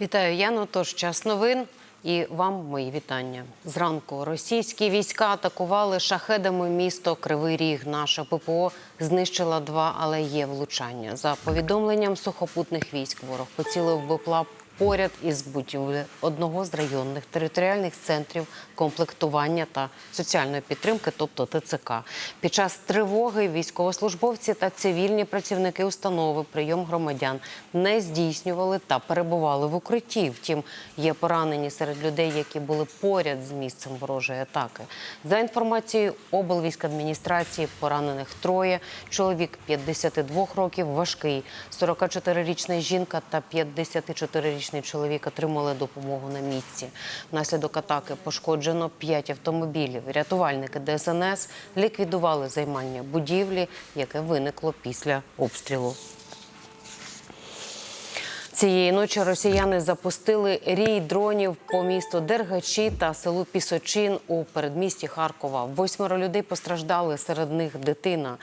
Вітаю, Яну. Тож час новин. І вам мої вітання. Зранку російські війська атакували шахедами місто Кривий Ріг. Наша ППО знищила два, але є влучання. За повідомленням сухопутних військ, ворог поцілив БПЛА поряд із будівлею одного з районних територіальних центрів комплектування та соціальної підтримки, тобто ТЦК. Під час тривоги військовослужбовці та цивільні працівники установи прийом громадян не здійснювали та перебували в укритті. Втім, є поранені серед людей, які були поряд з місцем ворожої атаки. За інформацією облвійськадміністрації, поранених троє. Чоловік 52 років, важкий, 44-річна жінка та 54-річний чоловік отримали допомогу на місці. Внаслідок атаки пошкоджено 5 автомобілів. Рятувальники ДСНС ліквідували займання будівлі, яке виникло після обстрілу. Цієї ночі росіяни запустили рій дронів по місту Дергачі та селу Пісочин у передмісті Харкова. Восьмеро людей постраждали, серед них дитина.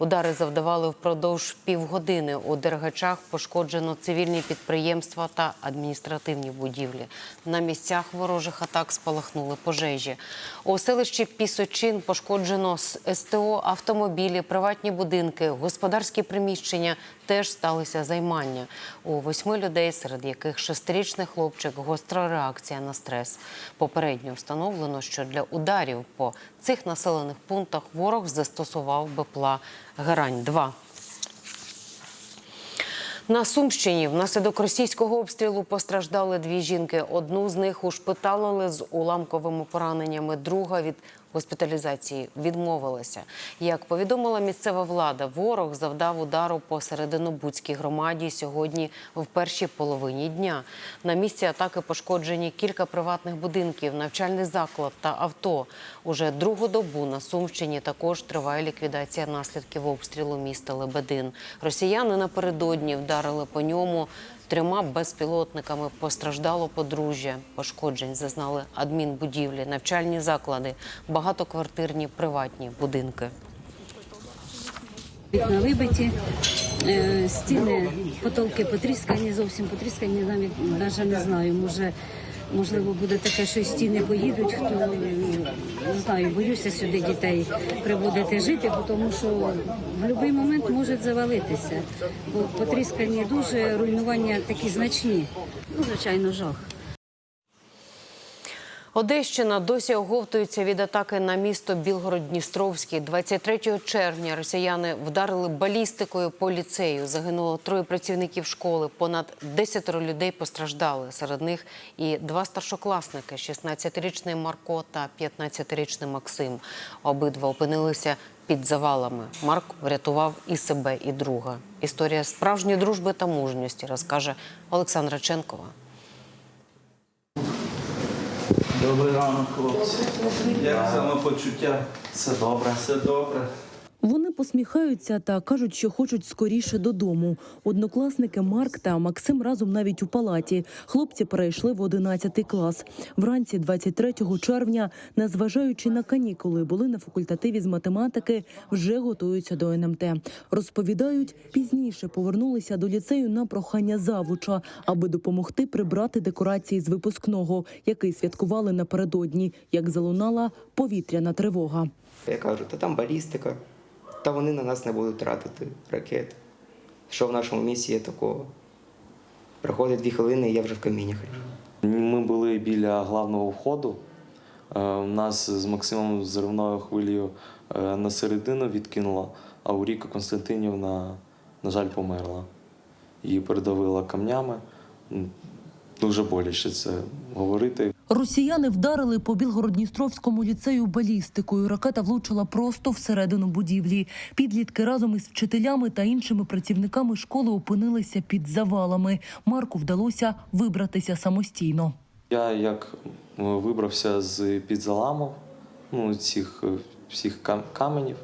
Удари завдавали впродовж півгодини. У Дергачах пошкоджено цивільні підприємства та адміністративні будівлі. На місцях ворожих атак спалахнули пожежі. У селищі Пісочин пошкоджено СТО автомобілі, приватні будинки, господарські приміщення. Теж сталися займання. У восьми людей, серед яких шестирічний хлопчик, гостра реакція на стрес. Попередньо встановлено, що для ударів по цих населених пунктах ворог застосував БПЛА Герань-2. На Сумщині внаслідок російського обстрілу постраждали дві жінки. Одну з них ушпиталили з уламковими пораненнями, друга від госпіталізації відмовилася. Як повідомила місцева влада, ворог завдав удару по серединобудській громаді сьогодні в першій половині дня. На місці атаки пошкоджені кілька приватних будинків, навчальний заклад та авто. Уже другу добу на Сумщині також триває ліквідація наслідків обстрілу міста Лебедин. Росіяни напередодні вдарили по ньому. Трьома безпілотниками постраждало подружжя. Пошкоджень зазнали адмінбудівлі, навчальні заклади, багатоквартирні приватні будинки. Вікна вибиті, е, стіни, потолки потріскані, зовсім потріскані, навіть навіть не знаю. Може, можливо, буде таке, що стіни поїдуть. Хто знаю, боюся сюди дітей приводити жити, тому що в будь-який момент можуть завалитися. Бо потріскані дуже руйнування такі значні. Ну, звичайно, жах. Одещина досі оговтується від атаки на місто Білгород-Дністровський. 23 червня росіяни вдарили балістикою по ліцею. Загинуло троє працівників школи. Понад 10 людей постраждали. Серед них і два старшокласники: 16-річний Марко та 15-річний Максим. Обидва опинилися під завалами. Марк врятував і себе, і друга. Історія справжньої дружби та мужності розкаже Олександра Ченкова. Добрий ранок, хлопці. Як самопочуття? Все добре. Все добре. Вони посміхаються та кажуть, що хочуть скоріше додому. Однокласники Марк та Максим разом навіть у палаті. Хлопці перейшли в 11 клас. Вранці 23 червня, незважаючи на канікули, були на факультативі з математики, вже готуються до НМТ. Розповідають, пізніше повернулися до ліцею на прохання завуча, аби допомогти прибрати декорації з випускного, який святкували напередодні, як залунала повітряна тривога. Я кажу, та там балістика, та вони на нас не будуть тратити ракети. Що в нашому місті є такого? Проходить дві хвилини, і я вже в каміннях. Ми були біля главного входу. Е, Нас з Максимом зривною хвилею е, на середину відкинуло, а Уріка Константинівна, на жаль, померла. Її передавила камнями. Дуже боляче це говорити. Росіяни вдарили по Білгород-Дністровському ліцею балістикою. Ракета влучила просто всередину будівлі. Підлітки разом із вчителями та іншими працівниками школи опинилися під завалами. Марку вдалося вибратися самостійно. Я як е, вибрався з під заламу, ну, цих е, всіх каменів,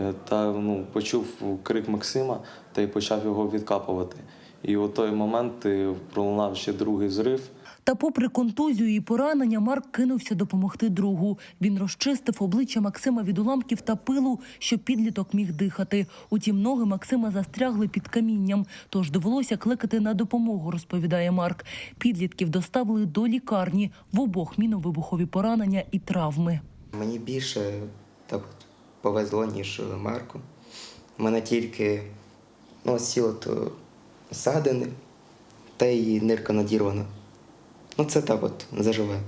е, та ну, почув крик Максима та й почав його відкапувати. І у той момент пролунав ще другий зрив. Та, попри контузію і поранення, Марк кинувся допомогти другу. Він розчистив обличчя Максима від уламків та пилу, щоб підліток міг дихати. Утім, ноги Максима застрягли під камінням, тож довелося кликати на допомогу, розповідає Марк. Підлітків доставили до лікарні в обох міновибухові поранення і травми. Мені більше так повезло, ніж Марку. Мене тільки ну, ці от е, садини та її нирка надірвана. Ну це так от заживе.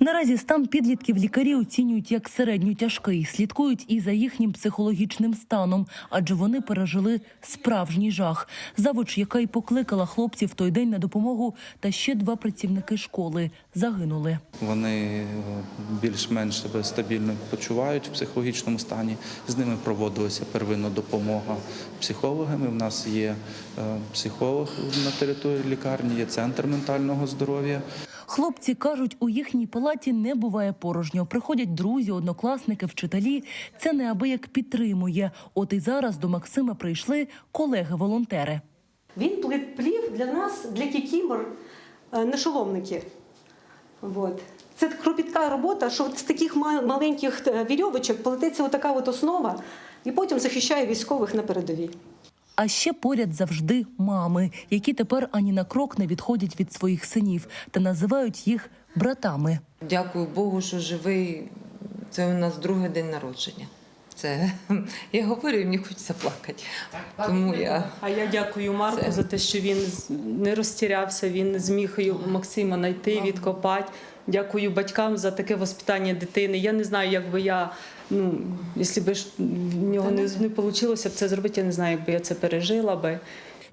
Наразі стан підлітків лікарі оцінюють як середньо тяжкий, слідкують і за їхнім психологічним станом, адже вони пережили справжній жах. Завуч, яка й покликала хлопців той день на допомогу, та ще два працівники школи загинули. Вони е, більш-менш себе стабільно почувають в психологічному стані. З ними проводилася первинна допомога психологами. У нас є е, психолог на території лікарні, є центр ментального здоров'я. Хлопці кажуть, у їхній палаті не буває порожньо. Приходять друзі, однокласники, вчителі. Це неабияк підтримує. От і зараз до Максима прийшли колеги-волонтери. Він плів для нас, для кікімор, е, нашоломники. Вот. Це кропітка робота, що з таких ма- маленьких е, вірьовочок плететься отака от основа, і потім захищає військових на передовій. А ще поряд завжди мами, які тепер ані на крок не відходять від своїх синів та називають їх братами. Дякую Богу, що живий. Це у нас другий день народження. Це я говорю, мені хочеться плакати. Тому я А я дякую Марку Це- за те, що він не розтірявся, він зміг його- Максима знайти, відкопати. Дякую батькам за таке воспитання дитини. Я не знаю, як би я, ну, якщо б ж в нього не, не вийшло б це зробити, я не знаю, як би я це пережила би.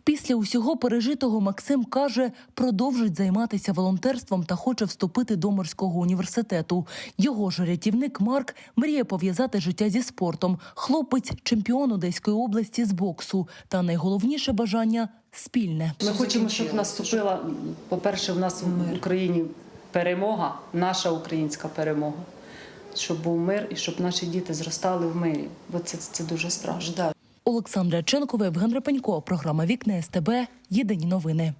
Після усього пережитого Максим каже, продовжить займатися волонтерством та хоче вступити до морського університету. Його ж рятівник Марк мріє пов'язати життя зі спортом. Хлопець чемпіон Одеської області з боксу. Та найголовніше бажання спільне. Ми хочемо, щоб наступила, по-перше, в нас в Україні перемога, наша українська перемога. Щоб був мир і щоб наші діти зростали в мирі. Бо це, це дуже страшно. Олександра Ченкова, Євген Репенько. Програма Вікне СТБ. Єдині новини.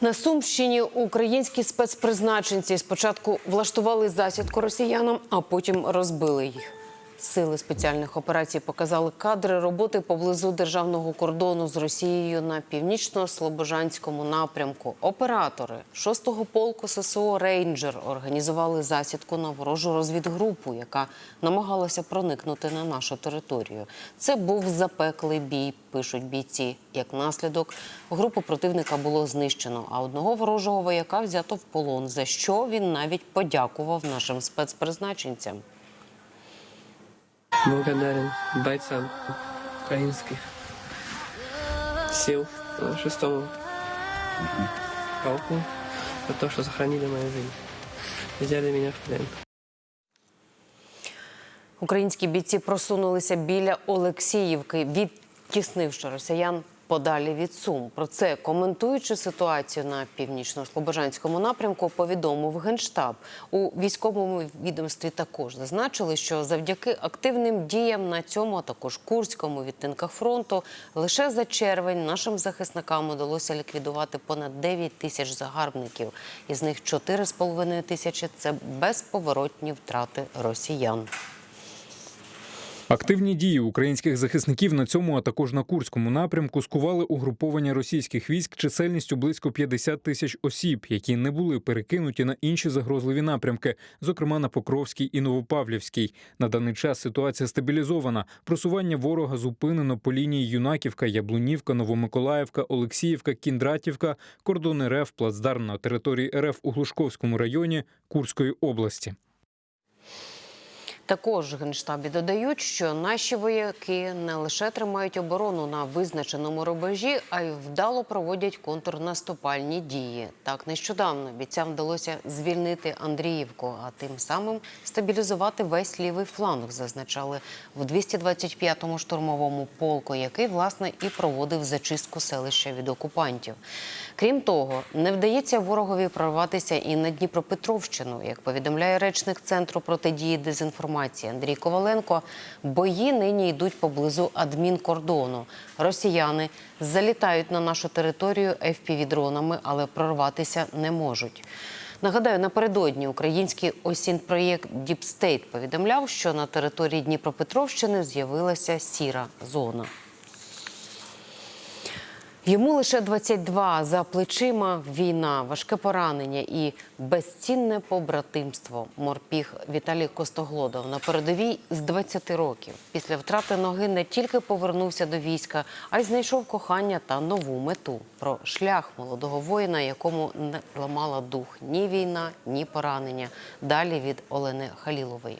На Сумщині українські спецпризначенці спочатку влаштували засідку росіянам, а потім розбили їх. Сили спеціальних операцій показали кадри роботи поблизу державного кордону з Росією на північно-слобожанському напрямку. Оператори 6-го полку ССО Рейнджер організували засідку на ворожу розвідгрупу, яка намагалася проникнути на нашу територію. Це був запеклий бій, пишуть бійці. Як наслідок, групу противника було знищено, а одного ворожого вояка взято в полон, за що він навіть подякував нашим спецпризначенцям. Благодарен бойцам украинских сил шестого полку за то, что сохранили мою жизнь. Взяли меня в плен. Українські бійці просунулися біля Олексіївки, відтіснивши росіян подалі від Сум. Про це коментуючи ситуацію на північно-слобожанському напрямку, повідомив генштаб. У військовому відомстві також зазначили, що завдяки активним діям на цьому, а також курському відтинках фронту, лише за червень нашим захисникам удалося ліквідувати понад 9 тисяч загарбників. Із них 4,5 тисячі це безповоротні втрати росіян. Активні дії українських захисників на цьому, а також на Курському напрямку скували угруповання російських військ чисельністю близько 50 тисяч осіб, які не були перекинуті на інші загрозливі напрямки, зокрема на Покровський і Новопавлівський. На даний час ситуація стабілізована. Просування ворога зупинено по лінії Юнаківка, Яблунівка, Новомиколаївка, Олексіївка, Кіндратівка, кордон РФ, плацдарм на території РФ у Глушковському районі Курської області. Також генштабі додають, що наші вояки не лише тримають оборону на визначеному рубежі, а й вдало проводять контрнаступальні дії. Так нещодавно бійцям вдалося звільнити Андріївку, а тим самим стабілізувати весь лівий фланг. Зазначали в 225-му штурмовому полку, який власне і проводив зачистку селища від окупантів. Крім того, не вдається ворогові прорватися і на Дніпропетровщину, як повідомляє речник центру протидії дезінформації інформації Андрій Коваленко. Бої нині йдуть поблизу адмінкордону. Росіяни залітають на нашу територію FPV-дронами, але прорватися не можуть. Нагадаю, напередодні український осінпроєкт Діпстейт повідомляв, що на території Дніпропетровщини з'явилася сіра зона. Йому лише 22, за плечима війна, важке поранення і безцінне побратимство. Морпіг Віталій Костоглодов на передовій з 20 років. Після втрати ноги не тільки повернувся до війська, а й знайшов кохання та нову мету. Про шлях молодого воїна, якому не ламала дух ні війна, ні поранення. Далі від Олени Халілової.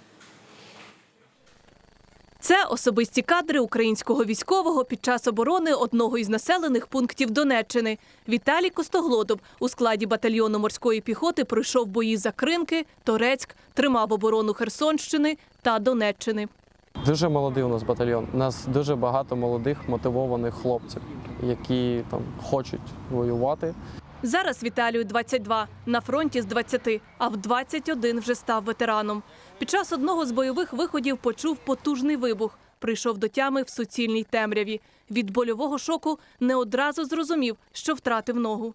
Це особисті кадри українського військового під час оборони одного із населених пунктів Донеччини. Віталій Костоглодов у складі батальйону морської піхоти пройшов бої за Кринки, Торецьк, тримав оборону Херсонщини та Донеччини. Дуже молодий у нас батальйон. У нас дуже багато молодих мотивованих хлопців, які там хочуть воювати. Зараз Віталію 22, на фронті з 20, а в 21 вже став ветераном. Під час одного з бойових виходів почув потужний вибух. Прийшов до тями в суцільній темряві. Від больового шоку не одразу зрозумів, що втратив ногу.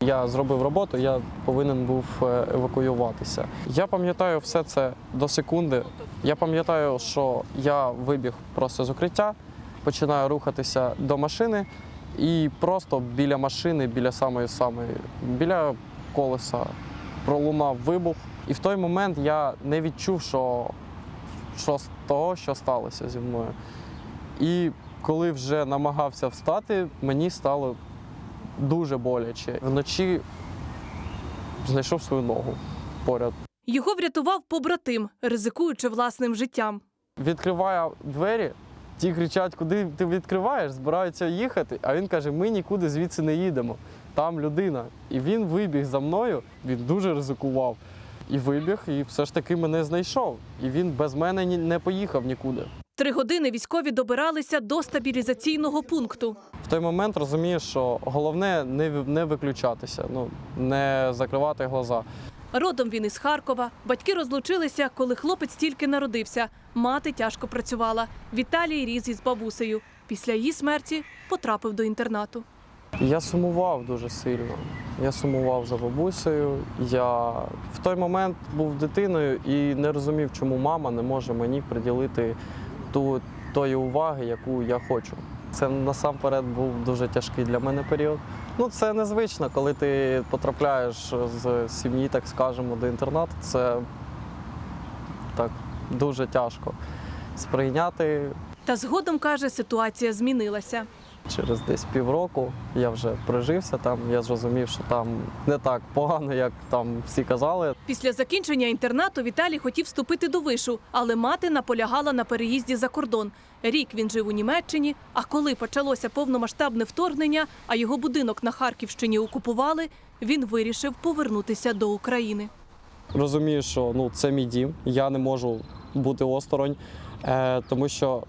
Я зробив роботу, я повинен був е, евакуюватися. Я пам'ятаю все це до секунди. Я пам'ятаю, що я вибіг просто з укриття, починаю рухатися до машини, і просто біля машини, біля самої самої, біля колеса пролунав вибух. І в той момент я не відчув, що, що з того, що сталося зі мною. І коли вже намагався встати, мені стало дуже боляче. Вночі знайшов свою ногу поряд. Його врятував побратим, ризикуючи власним життям. Відкриваю двері, ті кричать, куди ти відкриваєш, збираються їхати. А він каже: ми нікуди звідси не їдемо. Там людина. І він вибіг за мною, він дуже ризикував. І вибіг, і все ж таки мене знайшов. І він без мене не поїхав нікуди. Три години військові добиралися до стабілізаційного пункту. В той момент розумієш, що головне не, не виключатися, ну не закривати глаза. Родом він із Харкова. Батьки розлучилися, коли хлопець тільки народився. Мати тяжко працювала. Віталій ріс із бабусею. Після її смерті потрапив до інтернату. Я сумував дуже сильно. Я сумував за бабусею. Я в той момент був дитиною і не розумів, чому мама не може мені приділити ту тої уваги, яку я хочу. Це насамперед був дуже тяжкий для мене період. Ну, це незвично, коли ти потрапляєш з сім'ї, так скажемо, до інтернату. Це так дуже тяжко сприйняти. Та згодом каже, ситуація змінилася. Через десь півроку я вже прижився там. Я зрозумів, що там не так погано, як там всі казали. Після закінчення інтернату Віталій хотів вступити до вишу, але мати наполягала на переїзді за кордон. Рік він жив у Німеччині. А коли почалося повномасштабне вторгнення, а його будинок на Харківщині окупували, він вирішив повернутися до України. Розумію, що ну це мій дім. Я не можу бути осторонь, е, тому що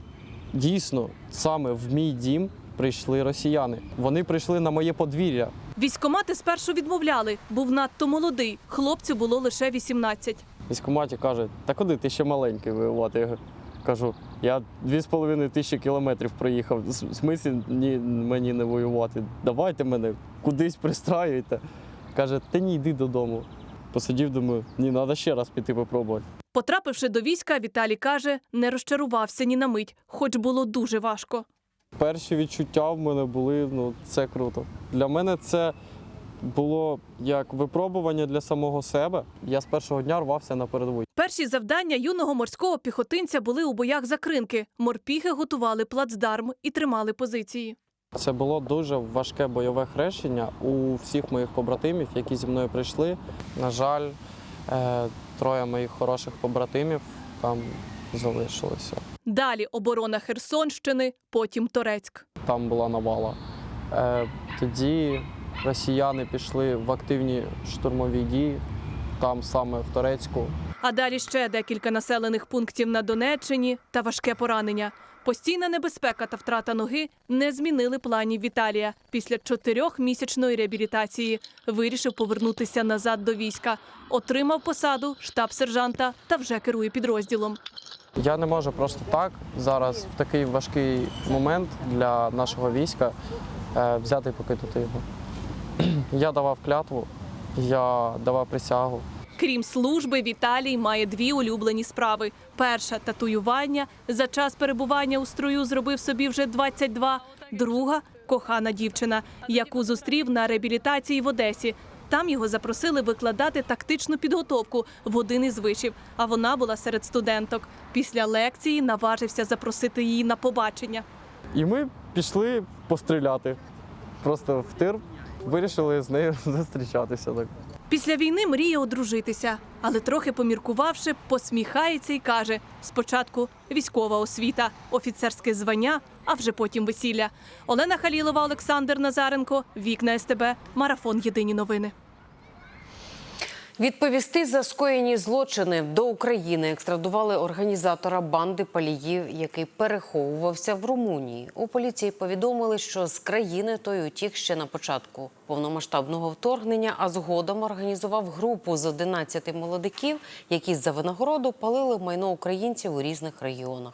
дійсно саме в мій дім прийшли росіяни. Вони прийшли на моє подвір'я. Військомати спершу відмовляли, був надто молодий. Хлопцю було лише 18. В Військкоматі каже, та куди ти ще маленький воювати? Я кажу, я дві з половиною тисячі кілометрів проїхав. В смислі ні, мені не воювати. Давайте мене кудись пристраюйте. Каже, та ні, йди додому. Посидів, думаю, ні, треба ще раз піти попробувати. Потрапивши до війська, Віталій каже, не розчарувався ні на мить, хоч було дуже важко. Перші відчуття в мене були, ну це круто. Для мене це було як випробування для самого себе. Я з першого дня рвався на передову. Перші завдання юного морського піхотинця були у боях за кринки. Морпіхи готували плацдарм і тримали позиції. Це було дуже важке бойове хрещення у всіх моїх побратимів, які зі мною прийшли. На жаль, е, троє моїх хороших побратимів там залишилося. Далі оборона Херсонщини, потім Торецьк. Там була навала. Е, Тоді росіяни пішли в активні штурмові дії, там саме в Торецьку. А далі ще декілька населених пунктів на Донеччині та важке поранення. Постійна небезпека та втрата ноги не змінили планів Віталія. Після чотирьохмісячної реабілітації вирішив повернутися назад до війська. Отримав посаду штаб-сержанта та вже керує підрозділом. Я не можу просто так зараз в такий важкий момент для нашого війська е, взяти і покинути його. Я давав клятву, я давав присягу. Крім служби, Віталій має дві улюблені справи: перша татуювання. За час перебування у строю зробив собі вже 22. Друга кохана дівчина, яку зустрів на реабілітації в Одесі. Там його запросили викладати тактичну підготовку в один із вишів, а вона була серед студенток. Після лекції наважився запросити її на побачення. І ми пішли постріляти. Просто в тир вирішили з нею зустрічатися. Так. Після війни мріє одружитися, але трохи поміркувавши, посміхається і каже: спочатку військова освіта, офіцерське звання, а вже потім весілля. Олена Халілова, Олександр Назаренко, Вікна СТБ, Марафон Єдині новини. Відповісти за скоєні злочини до України екстрадували організатора банди паліїв, який переховувався в Румунії. У поліції повідомили, що з країни той утік ще на початку повномасштабного вторгнення, а згодом організував групу з 11 молодиків, які за винагороду палили майно українців у різних регіонах.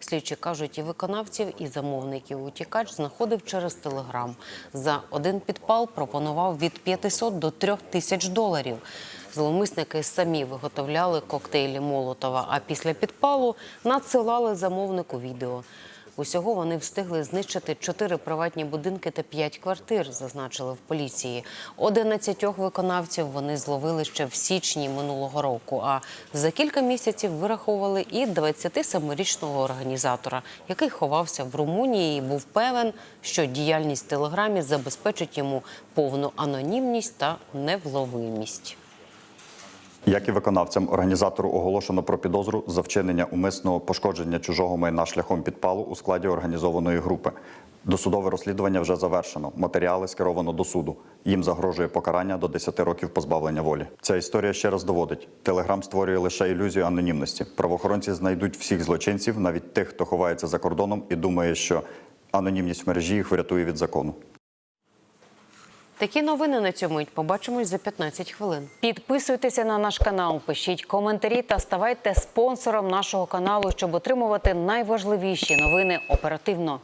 Слідчі кажуть, і виконавців, і замовників утікач знаходив через телеграм. За один підпал пропонував від 500 до 3 тисяч доларів. Зловмисники самі виготовляли коктейлі Молотова, а після підпалу надсилали замовнику відео. Усього вони встигли знищити чотири приватні будинки та п'ять квартир, зазначили в поліції. Одинадцятьох виконавців вони зловили ще в січні минулого року. А за кілька місяців вираховували і 27-річного організатора, який ховався в Румунії і був певен, що діяльність телеграмі забезпечить йому повну анонімність та невловимість. Як і виконавцям, організатору оголошено про підозру за вчинення умисного пошкодження чужого майна шляхом підпалу у складі організованої групи. Досудове розслідування вже завершено. Матеріали скеровано до суду. Їм загрожує покарання до 10 років позбавлення волі. Ця історія ще раз доводить: Телеграм створює лише ілюзію анонімності. Правоохоронці знайдуть всіх злочинців, навіть тих, хто ховається за кордоном, і думає, що анонімність в мережі їх врятує від закону. Такі новини на цьому мить побачимось за 15 хвилин. Підписуйтеся на наш канал, пишіть коментарі та ставайте спонсором нашого каналу, щоб отримувати найважливіші новини оперативно.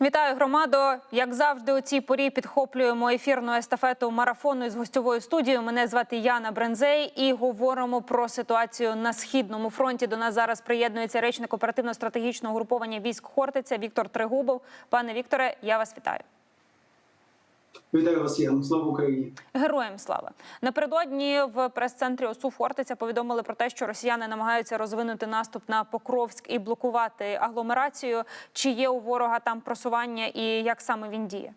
Вітаю громадо! Як завжди, у цій порі підхоплюємо ефірну естафету марафону із гостьовою студією. Мене звати Яна Брензей і говоримо про ситуацію на східному фронті. До нас зараз приєднується речник оперативно-стратегічного угруповання військ Хортиця Віктор Тригубов. Пане Вікторе, я вас вітаю. Вітаю вас, Слава Україні. Героям слава напередодні в прес-центрі ОСУ Фортиця повідомили про те, що росіяни намагаються розвинути наступ на Покровськ і блокувати агломерацію. Чи є у ворога там просування і як саме він діє?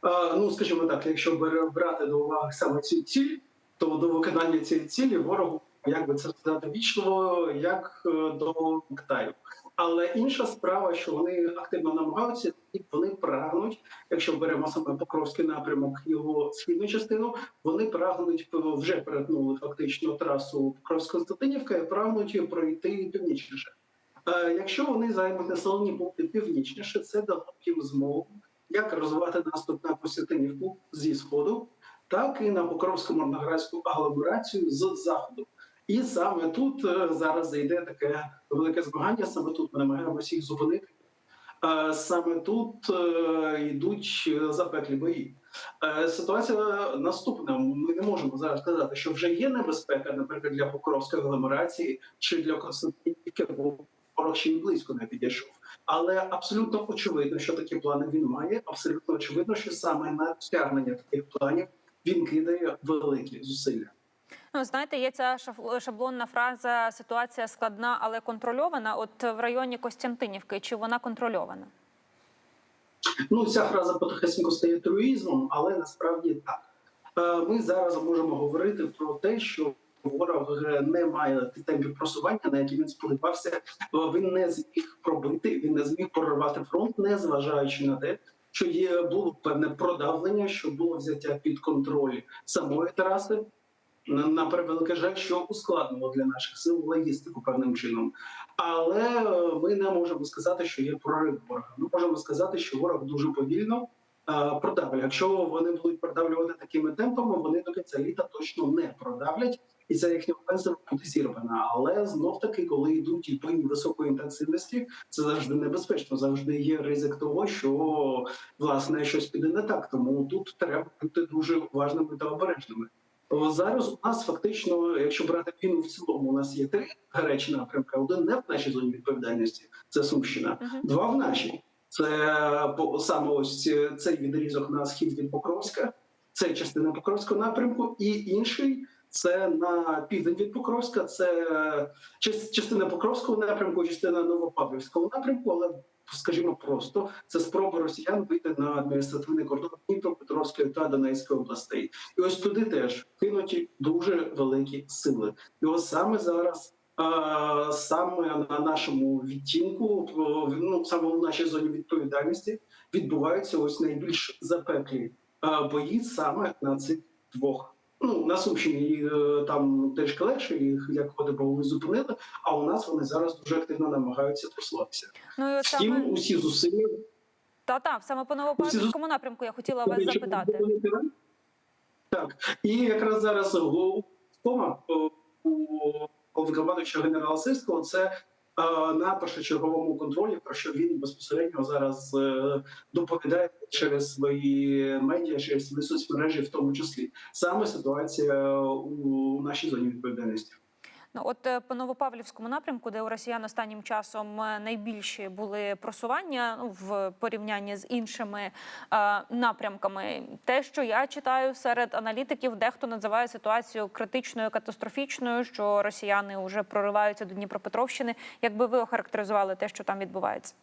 А, ну, скажімо так, якщо брати до уваги саме цю ціль, то до виконання цієї цілі ворогу, як би це сказати, вічливо, як е, до Китаю. Але інша справа, що вони активно намагаються, і вони прагнуть, якщо беремо саме Покровський напрямок, його східну частину, вони прагнуть е, вже перетнули фактично трасу Покровськ-Константинівка і прагнуть пройти північніше. Е, Якщо вони займуть населені пункти північніше, це дало їм змогу як розвивати наступ на Костянтинівку зі сходу, так і на Покровську морноградську агломерацію з заходу. І саме тут е, зараз зайде таке велике змагання. Саме тут ми намагаємося їх зупинити. Е, Саме тут е, йдуть запеклі бої. Ситуація наступна. Ми не можемо зараз сказати, що вже є небезпека, наприклад, для Покровської агломерації чи для Константинівки, бо ворог ще й близько не підійшов. Але абсолютно очевидно, що такі плани він має. Абсолютно очевидно, що саме на стягнення таких планів він кидає великі зусилля. Ну, знаєте, є ця шаблонна фраза ситуація складна, але контрольована. От в районі Костянтинівки, чи вона контрольована? Ну, ця фраза потихесеньку стає труїзмом, але насправді так. Е, Ми зараз можемо говорити про те, що ворог не має темпів просування, на які він сподівався. Е, Він не зміг пробити, він не зміг прорвати фронт, не зважаючи на те, що є було певне продавлення, що було взяття під контроль самої траси. На, превеликий жаль, що ускладнило для наших сил логістику певним чином. Але е, ми не можемо сказати, що є прорив ворога. Ми можемо сказати, що ворог дуже повільно е, продавлює. Якщо вони будуть продавлювати такими темпами, вони до кінця літа точно не продавлять. І ця їхня офенсива буде зірвана. Але знов таки, коли йдуть і бої високої інтенсивності, це завжди небезпечно. Завжди є ризик того, що власне щось піде не так. Тому тут треба бути дуже уважними та обережними. Зараз у нас фактично, якщо брати війну в цілому, у нас є три гарячі напрямки. Один не в нашій зоні відповідальності, це Сумщина, два в нашій. Це по- саме ось цей відрізок на схід від Покровська, це частина Покровського напрямку, і інший це на південь від Покровська. Це част- частина Покровського напрямку, частина Новопавлівського напрямку, але скажімо просто, це спроба росіян вийти на адміністративний кордон Дніпропетровської та Донецької областей. І ось туди теж кинуті дуже великі сили. І ось саме зараз. Саме на нашому відтінку, ну саме в нашій зоні відповідальності, відбуваються ось найбільш запеклі бої саме на цих двох. Ну на Сумщині е, там теж легше, їх як води зупинили. А у нас вони зараз дуже активно намагаються просуватися. Ну і от Втім, усі зусилля та та саме по новопавлівському напрямку я хотіла вас запитати. Так, і якраз зараз головкома у виконавчого генерала Сирського це е, на першочерговому контролі, про що він безпосередньо зараз е, доповідає через свої медіа, через свої соцмережі, в тому числі саме ситуація у нашій зоні відповідальності. Ну от е, по Новопавлівському напрямку, де у росіян останнім часом е, найбільші були просування ну, в порівнянні з іншими е, напрямками. Те, що я читаю серед аналітиків, дехто називає ситуацію критичною, катастрофічною, що росіяни вже прориваються до Дніпропетровщини. Як би ви охарактеризували те, що там відбувається?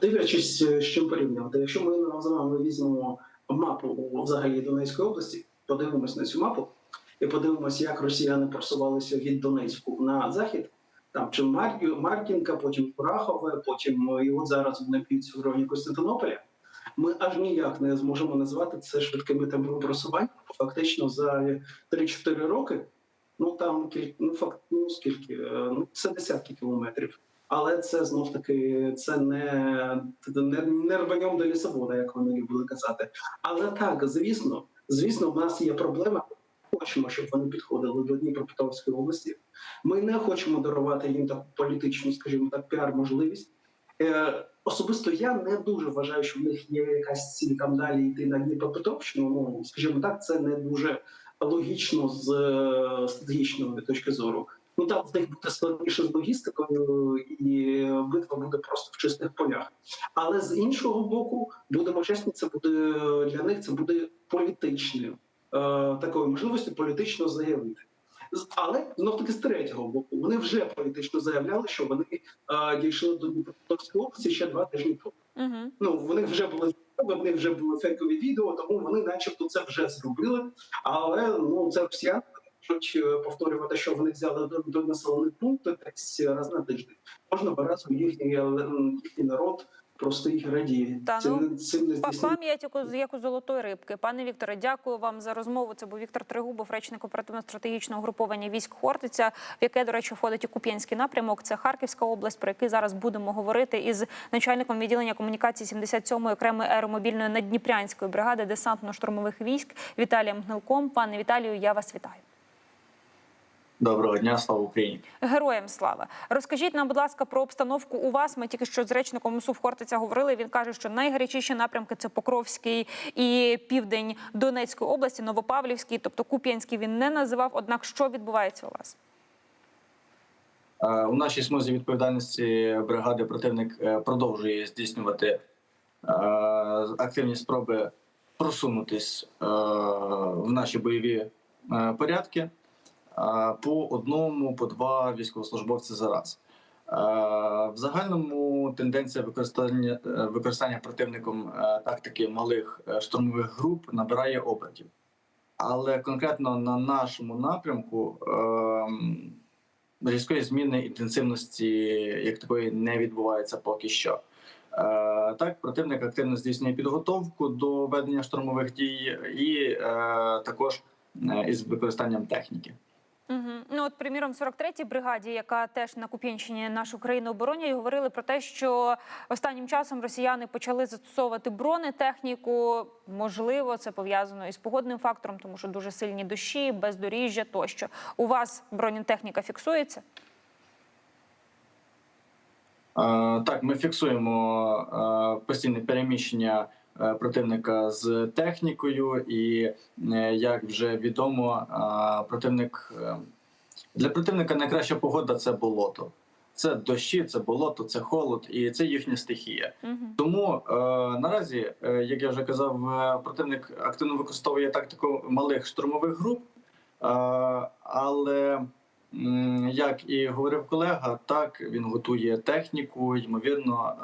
Дивлячись, е, з чим порівнювати. Якщо ми з вами візьмемо мапу взагалі Донецької області, подивимось на цю мапу і подивимось, як росіяни просувалися від Донецьку на захід. Там чи Мар... Маркінка, потім Курахове, потім е, і от зараз вони б'ються в районі Константинополя. Ми аж ніяк не зможемо назвати це швидкими темпами просування. Фактично за 3-4 роки. Ну там ну, факт, ну скільки? Е, Ну це десятки кілометрів. Але це знов таки це не, не, не рваньом до Лісабона, як вони любили казати. Але так, звісно, звісно, в нас є проблема. Хочемо, щоб вони підходили до Дніпропетровської області. Ми не хочемо дарувати їм таку політичну, скажімо так, піар-можливість. Е, особисто я не дуже вважаю, що в них є якась ціль там далі йти на Дніпропетровщину. Ну, скажімо так, це не дуже логічно з е, стратегічної точки зору. Ну там в них буде складніше з логістикою, і битва буде просто в чистих полях. Але з іншого боку, будемо чесні, це буде для них це буде політичною е, такою можливістю політично заявити. Але знов таки з третього боку вони вже політично заявляли, що вони е, дійшли до Дніпропетровської області ще два тижні тому. Угу. Ну вони вже були в них вже були фейкові відео, тому вони, начебто, це вже зробили. Але ну це росіяни можуть е, повторювати, що вони взяли до, до населених пунктів десь раз на тиждень. Можна разом їхній, їхній народ простий радіє. Та, Цим, ну, не- цим не Пам'ять як у, як у золотої рибки. Пане Вікторе, дякую вам за розмову. Це був Віктор Тригубов, речник оперативно-стратегічного угруповання військ Хортиця, в яке, до речі, входить і Куп'янський напрямок. Це Харківська область, про який зараз будемо говорити із начальником відділення комунікації 77-ї окремої аеромобільної наддніпрянської бригади десантно-штурмових військ Віталієм Гнилком. Пане Віталію, я вас вітаю. Доброго дня, слава Україні. Героям слава. Розкажіть нам, будь ласка, про обстановку у вас. Ми тільки що з речником МСУ Хортиця говорили. Він каже, що найгарячіші напрямки це Покровський і південь Донецької області, Новопавлівський, тобто Куп'янський він не називав. Однак, що відбувається у вас? Е, У нашій смузі відповідальності бригади противник е, продовжує здійснювати е, активні спроби просунутись в наші бойові порядки по одному, по два військовослужбовці за раз. Е, В загальному тенденція використання е, використання противником е, тактики малих е, штурмових груп набирає обертів. Але конкретно на нашому напрямку ем, різкої зміни інтенсивності як такої не відбувається поки що. Е, так, противник активно здійснює підготовку до ведення штурмових дій і е, також е, із використанням техніки. Угу. Ну от, приміром, 43-й бригаді, яка теж на Куп'янщині нашу країну оборонює, говорили про те, що останнім часом росіяни почали застосовувати бронетехніку. Можливо, це пов'язано із погодним фактором, тому що дуже сильні дощі, бездоріжжя тощо. У вас бронетехніка фіксується? Е, Так, ми фіксуємо е, постійне переміщення противника з технікою, і е, як вже відомо, е, противник е, для противника найкраща погода це болото. Це дощі, це болото, це холод, і це їхня стихія. Тому е, наразі, е, як я вже казав, е, противник активно використовує тактику малих штурмових груп, е, але як і говорив колега, так він готує техніку, ймовірно,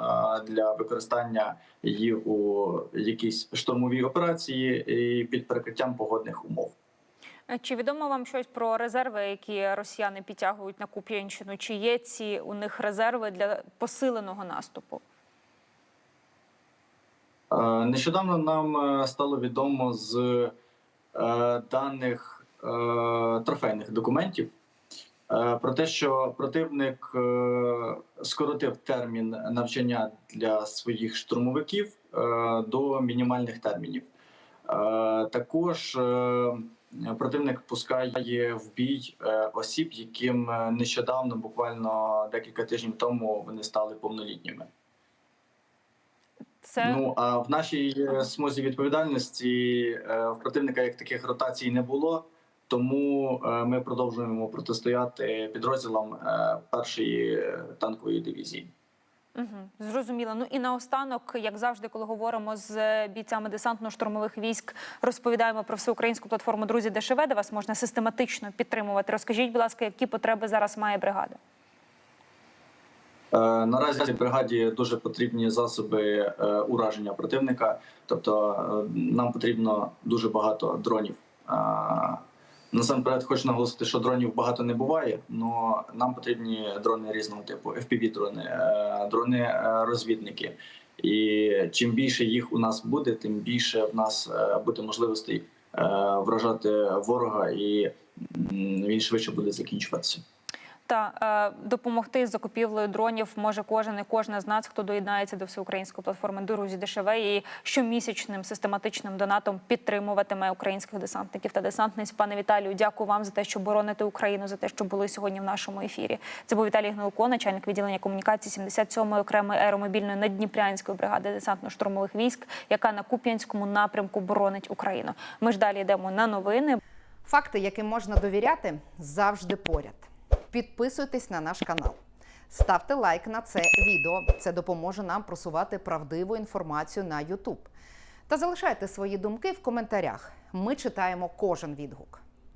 для використання її у якійсь штурмовій операції і під прикриттям погодних умов. Чи відомо вам щось про резерви, які росіяни підтягують на Куп'янщину? Чи є ці у них резерви для посиленого наступу? Нещодавно нам е, стало відомо з е, даних е, трофейних документів про те, що противник е, скоротив термін навчання для своїх штурмовиків е, до мінімальних термінів. Е, Також е, противник пускає в бій е, осіб, яким е, нещодавно, буквально декілька тижнів тому, вони стали повнолітніми. Це Ну а в нашій е, смузі відповідальності е, в противника як таких ротацій не було. Тому е, ми продовжуємо протистояти підрозділам е, першої е, танкової дивізії. Угу, зрозуміло. Ну і наостанок, як завжди, коли говоримо з бійцями десантно-штурмових військ, розповідаємо про всеукраїнську платформу Друзі ДШВ, де вас можна систематично підтримувати. Розкажіть, будь ласка, які потреби зараз має бригада? Наразі бригаді дуже потрібні засоби ураження противника. Тобто нам потрібно дуже багато дронів. Насамперед хочу наголосити, що дронів багато не буває, але нам потрібні дрони різного типу, fpv дрони, е, дрони е, розвідники. І чим більше їх у нас буде, тим більше в нас е, буде можливостей вражати ворога, і він швидше буде закінчуватися. Та е, допомогти з закупівлею дронів може кожен і кожна з нас, хто доєднається до всеукраїнської платформи Друзі ДШВ і щомісячним систематичним донатом підтримуватиме українських десантників та десантниць. Пане Віталію, дякую вам за те, що бороните Україну, за те, що були сьогодні в нашому ефірі. Це був Віталій Гнилко, начальник відділення комунікації 77-ї окремої аеромобільної наддніпрянської бригади десантно-штурмових військ, яка на Куп'янському напрямку боронить Україну. Ми ж далі йдемо на новини. Факти, яким можна довіряти, завжди поряд. Підписуйтесь на наш канал. Ставте лайк на це відео. Це допоможе нам просувати правдиву інформацію на YouTube. Та залишайте свої думки в коментарях. Ми читаємо кожен відгук.